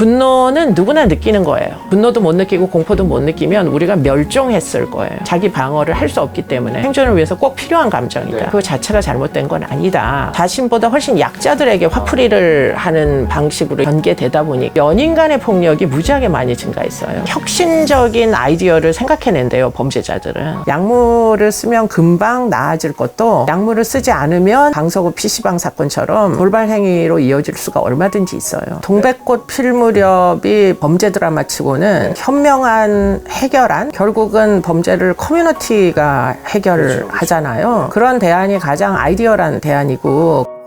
분노는 누구나 느끼는 거예요. 분노도 못 느끼고 공포도 못 느끼면 우리가 멸종했을 거예요. 자기 방어를 할 수 없기 때문에 생존을 위해서 꼭 필요한 감정이다. 네. 그 자체가 잘못된 건 아니다. 자신보다 훨씬 약자들에게 화풀이를 하는 방식으로 전개되다 보니 연인 간의 폭력이 무지하게 많이 증가했어요. 혁신적인 아이디어를 생각해낸대요, 범죄자들은. 약물을 쓰면 금방 나아질 것도 약물을 쓰지 않으면 방서구 PC방 사건처럼 돌발 행위로 이어질 수가 얼마든지 있어요. 동백꽃 필무 렵이 범죄 드라마 치고는 현명한 해결안? 결국은 범죄를 커뮤니티가 해결을 하잖아요. 그런 대안이 가장 아이디어란 대안이고